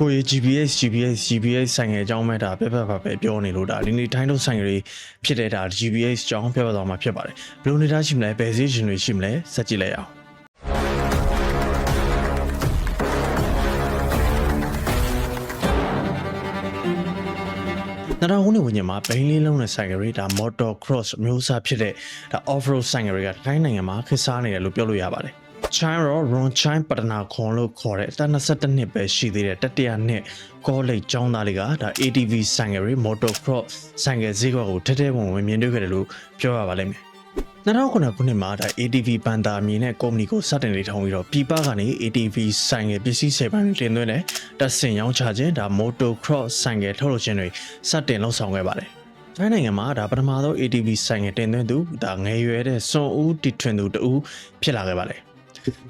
ကိုရီ GPS GPS GPS ဆိုင်ငယ်အကြောင်းမဲ့ဒါပြက်ပြက်ပါပဲပြောနေလို့ဒါဒီနေ့တိုင်းတို့ဆိုင်ငယ်တွေဖြစ်တဲ့ဒါ GPS အကြောင်းပြပြသွားမှာဖြစ်ပါတယ်ဘယ်လိုနေသားရှိမလဲဘယ်စီရှင်တွေရှိမလဲစက်ကြည့်လိုက်အောင်နောက်တော့ခုနေဝင်ညမှာဘိန်းလေးလုံးနဲ့ဆိုင်ကလေးဒါ motor cross အမျိုးအစားဖြစ်တဲ့ဒါ off road ဆိုင်ကလေးကတိုင်းနိုင်ငံမှာခေတ်စားနေတယ်လို့ပြောလို့ရပါတယ်။ Chine ရော Ron Chine ပတနာခွန်လို့ခေါ်တဲ့အသက်22နှစ်ပဲရှိသေးတဲ့တတိယနှစ်ကောလိပ်ကျောင်းသားလေးကဒါ ATV ဆိုင်ကလေး motor cross ဆိုင်ကဈေးကွက်ကိုထဲထဲဝင်ဝင်မြင်တွေ့ခဲ့တယ်လို့ပြောရပါလိမ့်မယ်။2009ခုနှစ်မှာဒါ ATV ဘန်တာအမည်နဲ့ကုမ္ပဏီကိုစတင်လေးထောင်ပြီးတော့ပြည်ပကနေ ATV ဆိုင်ငယ်ပစ္စည်းစေပန်းတွေတင်သွင်းတဲ့တပ်ဆင်ရောင်းချခြင်းဒါ motor cross ဆိုင်ငယ်ထုတ်လုပ်ခြင်းတွေစတင်လှုပ်ဆောင်ခဲ့ပါတယ်။ထိုင်းနိုင်ငံမှာဒါပထမဆုံး ATV ဆိုင်ငယ်တင်သွင်းသူဒါငယ်ရွယ်တဲ့စွန်ဦးတီထွင်သူတူဖြစ်လာခဲ့ပါတယ်။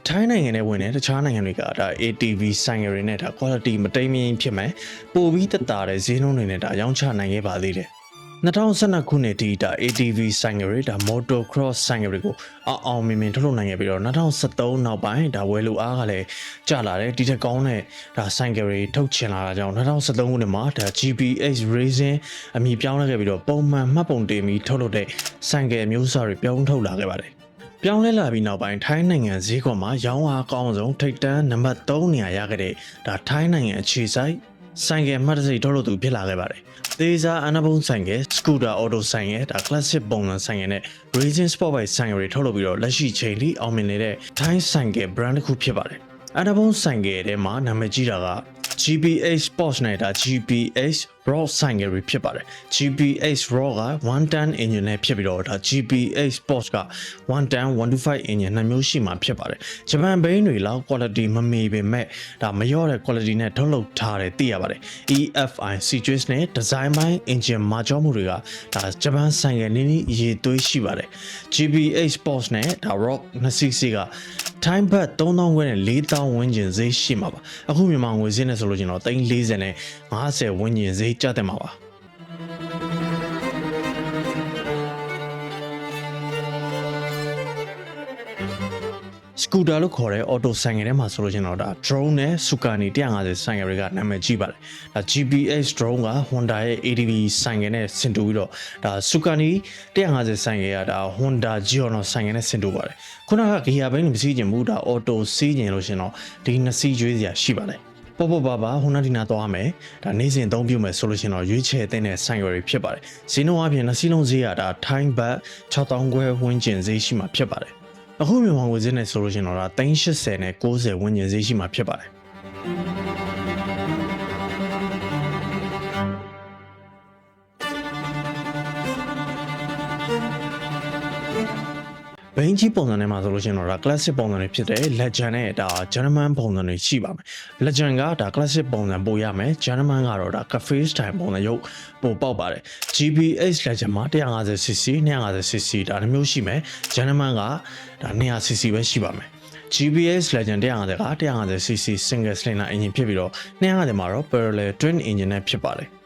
ထိုင်းနိုင်ငံနဲ့ဝင်တဲ့တခြားနိုင်ငံတွေကဒါ ATV ဆိုင်ငယ်တွေနဲ့ဒါ quality မတိမ်မယိမ်းဖြစ်မယ်ပိုပြီးတက်တာတဲ့ဈေးနှုန်းတွေနဲ့ဒါရောင်းချနိုင်ခဲ့ပါသေးတယ်။2012ခုနှစ်ဒီဒါ ATV ဆိုင်ငယ်တွေဒါ Moto Cross ဆိုင်ငယ်တွေကိုအောင်အောင်မြင်မြင်ထုတ်လုပ်နိုင်ခဲ့ပြီးတော့2013နောက်ပိုင်းဒါဝယ်လူအားကလည်းကျလာတယ်ဒီထက်ကောင်းတဲ့ဒါဆိုင်ငယ်တွေထုတ်ချင်လာတာကြောင့်2013ခုနှစ်မှာဒါ GPS Racing အမည်ပြောင်းလဲခဲ့ပြီးတော့ပုံမှန်မှတ်ပုံတင်ပြီးထုတ်လုပ်တဲ့ဆိုင်ငယ်မျိုးစားတွေပြောင်းထုတ်လာခဲ့ပါတယ်။ ပြောင်းလဲလာပြီးနောက်ပိုင်းထိုင်းနိုင်ငံဈေးကွက်မှာရောင်းအားအကောင်းဆုံးထိပ်တန်းနံပါတ်3နေရာရခဲ့တဲ့ဒါထိုင်းနိုင်ငံအခြေစိုက်ဆိုင်ကယ်မှတ်တစိထုတ်လို့သူဖြစ်လာခဲ့ပါတယ်။သေးစားအနာဘုံဆိုင်ကယ်စကူတာအော်တိုဆိုင်ကယ်ဒါ classic ပုံစံဆိုင်ကယ်နဲ့ racing sport bike ဆိုင်ကယ်တွေထုတ်လုပ်ပြီးတော့လက်ရှိချိန်ထိအောင်မြင်နေတဲ့ထိုင်းဆိုင်ကယ် brand တစ်ခုဖြစ်ပါတယ်။အနာဘုံဆိုင်ကယ်ထဲမှာနာမည်ကြီးတာက GPH Sports နဲ့ဒါ GPH Raw ဆိုင်ကယ်တွေဖြစ်ပါတယ် GPH Raw က1 ton engine နဲ့ဖြစ်ပြီးတော့ဒါ GPH Sports က1 ton 125 engine နှစ်မျိုးရှိမှာဖြစ်ပါတယ်ဂျပန်ဘိန်းတွေလောက် quality မမေပေမဲ့ဒါမလျော့တဲ့ quality နဲ့ထုတ်လုပ်ထားတယ်သိရပါတယ် EFI Series နဲ့ design ပိုင်း engine မှာကြောမှုတွေကဒါဂျပန်ဆိုင်ကယ်နည်းနည်းအရေးသွေးရှိပါတယ် GPH Sports နဲ့ဒါ Rock 2cc က time bat 3000ခွဲနဲ့4000ဝန်းကျင်ဈေးရှိမှာပါအခုမြန်မာငွေဈေးနဲ့ဆိုလို့ကျွန်တော်340နဲ့50ဝန်းကျင်ဈေးကျတဲ့မှာပါ စကူတာလို့ခေါ်တဲ့ auto ဆိုင်ငယ်ထဲမှာဆိုလို့ကျွန်တော်ဒါ drone နဲ့ Sukani 150ဆိုင်ငယ်တွေကနာမည်ကြီးပါတယ်။ဒါ GPS drone က Honda ရဲ့ ADV ဆိုင်ငယ်နဲ့ဆင်တူပြီးတော့ဒါ Sukani 150ဆိုင်ငယ်ကဒါ Honda Giorno ဆိုင်ငယ်နဲ့ဆင်တူပါတယ်။ခုနက gear ဘိန်းမစီးကျင်ဘူးဒါ auto စီးကျင်လို့ရှင်တော့ဒီနှစ်စီးကျွေးစရာရှိပါတယ်။ပေါ်ပေါ်ပါပါဟိုနာဒီနာသွားမယ်ဒါနေ့စဉ်အသုံးပြုမယ်ဆိုလို့ရှိရင်တော့ရွေးချယ်တဲ့ဆိုင်ရွယ်တွေဖြစ်ပါတယ်ဈေးနှုန်းအပြင်နှစ်စီးလုံးဈေးရတာ time bat 6000ခွဲဝန်းကျင်ဈေးရှိမှာဖြစ်ပါတယ် အခုမြန်မာငွေဈေးနဲ့ဆိုလို့ရှိရင်တော့ဒါ380နဲ့90ဝန်းကျင်ဈေးရှိမှာဖြစ်ပါတယ် ဘိန်းကြီးပုံစံနဲ့မှာဆိုလို့ရှိရင်တော့ဒါ classic ပုံစံတွေဖြစ်တဲ့ legend နဲ့ဒါ German ပုံစံတွေရှိပါမယ် legend ကဒါ classic ပုံစံပို့ရမယ် German ကတော့ဒါ cafe style ပုံစံရုပ်ပို့ပေါက်ပါတယ် GBH legend မှာ 150cc 250cc ဒါနှမျိုးရှိမယ် German ကဒါ 200cc ပဲရှိပါမယ် GPS Legend 150က 150cc single cylinder engine ဖြစ်ပြီးတော့250မှာတော့ parallel twin engine နဲ့ဖြစ်ပါတယ်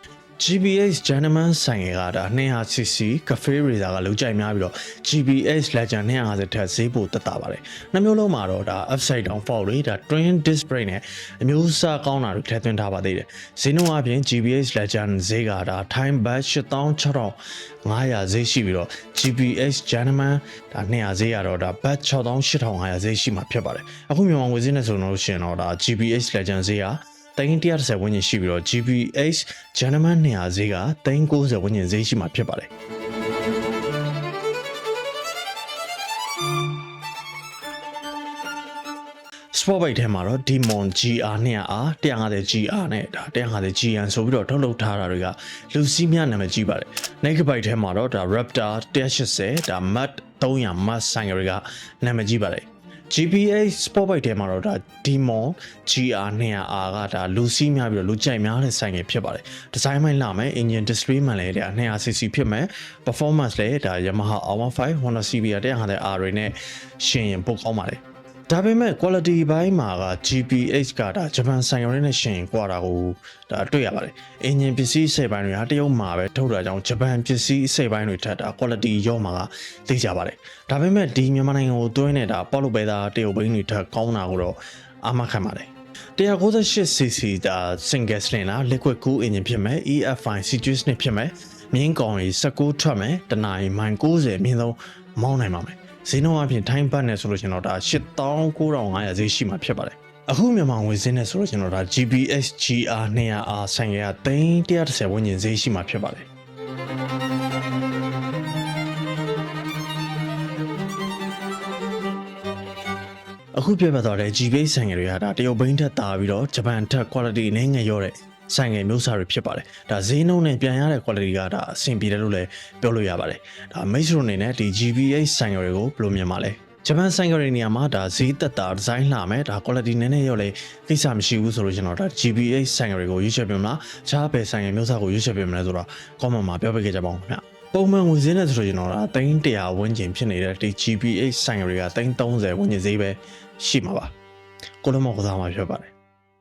GPS Gentleman ဆိုင်ကဒါ 200cc Cafe Racer ကလုံကြိုက်များပြီးတော့ GPS Legend 250ထက်ဈေးပိုတက်တာပါတယ်။နှစ်မျိုးလုံးမှာတော့ဒါ upside down fault တွေဒါ twin disc brake နဲ့အမျိုးအစားကောင်းတာတွေထည့်သွင်းထားပါသေးတယ်။ဈေးနှုန်းအပြင် GPS Legend ဈေးကဒါ time batch 86,500ဈေးရှိပြီးတော့ GPS Gentleman ဒါ200ဈေးရတော့ဒါ batch 68,500ဈေးရှိမှာဖြစ်ပါတယ်။အခုမြန်မာငွေဈေးနဲ့ဆိုလို့ရှိရင်တော့ဒါ GPS Legend ဈေးက 330ဝန်းကျင်ရှိပြီးတော့ GPH German 200ဈေးက390ဝန်းကျင်ဈေးရှိမှာဖြစ်ပါတယ်။ Sport bike ထဲမှာတော့ Demon GR 200R 150 GR နဲ့ဒါ150 GN ဆိုပြီးတော့ထုတ်လုပ်ထားတာတွေကလူစီးများနာမည်ကြီးပါတယ်။ Naked bike ထဲမှာတော့ဒါ Raptor 180ဒါ Mud 300 Mud ဆိုင်ကတွေကနာမည်ကြီးပါတယ်။ GPA Sport Bike ထဲမှာတော့ဒါ Demon GR 200R ကဒါလူစီးများပြီးတော့လူကြိုက်များတဲ့ဆိုင်ငယ်ဖြစ်ပါတယ်ဒီဇိုင်းမိုင်းလာမယ် engine display မှလည်းဒါ 200cc ဖြစ်မယ် performance လည်းဒါ Yamaha R15 Honda CBR 150R တွေနဲ့ရှင်ရင်ပိုကောင်းပါတယ် ဒါပေမဲ့ quality ဘိုင်းမှာက GPH ကဒါဂျပန်ဆိုင်ရုံနဲ့ရှင်ကွာတာကိုဒါတွေ့ရပါတယ်။ engine ပစ္စည်းစိတ်ပိုင်းတွေဟာတရုတ်မှာပဲထုတ်တာကြောင့်ဂျပန်ပစ္စည်းစိတ်ပိုင်းတွေထက်ဒါ quality ရော့မှာကသိကြပါတယ်။ဒါပေမဲ့ဒီမြန်မာနိုင်ငံကိုတွင်းနေတာပေါက်လို့ပဲသားတရုတ်ဘိန်းတွေထက်ကောင်းတာကိုတော့အာမခံပါတယ်။ 198cc ဒါ single cylinder liquid cool engine ဖြစ်မယ် EFI C2 နဲ့ဖြစ်မယ်မြင်းကောင်ကြီး16ထွက်မယ်တနာရီမိုင်90မြင်းဆုံးမောင်းနိုင်ပါမယ် ဈေးနှုန်းအပြင်ထိုင်းဘတ်နဲ့ဆိုလို့ရှိရင်တော့ဒါ89,500ဈေးရှိမှာဖြစ်ပါတယ်အခုမြန်မာငွေဈေးနဲ့ဆိုလို့ရှိရင်တော့ဒါ GBX GR 200R ဆိုင်ရ330ဝန်းကျင်ဈေးရှိမှာဖြစ်ပါတယ်အခုပြပြသွားတဲ့ G-Base ဆိုင်ငယ်တွေကဒါတရုတ်ဘိန်းထက်တာပြီးတော့ဂျပန်ထက် quality နည်းငယ်ရောတဲ့ ဆိုင်ငယ်မျိုးစားတွေဖြစ်ပါတယ်။ဒါဈေးနှုန်းနဲ့ပြန်ရတဲ့ quality ကဒါအဆင်ပြေတယ်လို့လည်းပြောလို့ရပါတယ်။ဒါ Mate တို့အနေနဲ့ဒီ GBH ဆိုင်ငယ်တွေကိုဘယ်လိုမြင်ပါလဲ။ဂျပန်ဆိုင်ငယ်တွေနေရာမှာဒါဈေးသက်တာဒီဇိုင်းလှမယ်ဒါ quality နည်းနည်းရောလေကိစ္စမရှိဘူးဆိုလို့ကျွန်တော်ဒါ GBH ဆိုင်ငယ်တွေကိုရွေးချယ်ပြမလား။ခြားဘယ်ဆိုင်ငယ်မျိုးစားကိုရွေးချယ်ပြမလဲဆိုတော့ comment မှာပြောပြခဲ့ကြပါဦးခင်ဗျ။ပုံမှန်ငွေဈေးနဲ့ဆိုတော့ကျွန်တော်ဒါ300ဝန်းကျင်ဖြစ်နေတဲ့ဒီ GPH ဆိုင်တွေက330ဝန်းကျင်ဈေးပဲရှိမှာပါကိုလုံးမောက်ကစားမှာဖြစ်ပါတယ်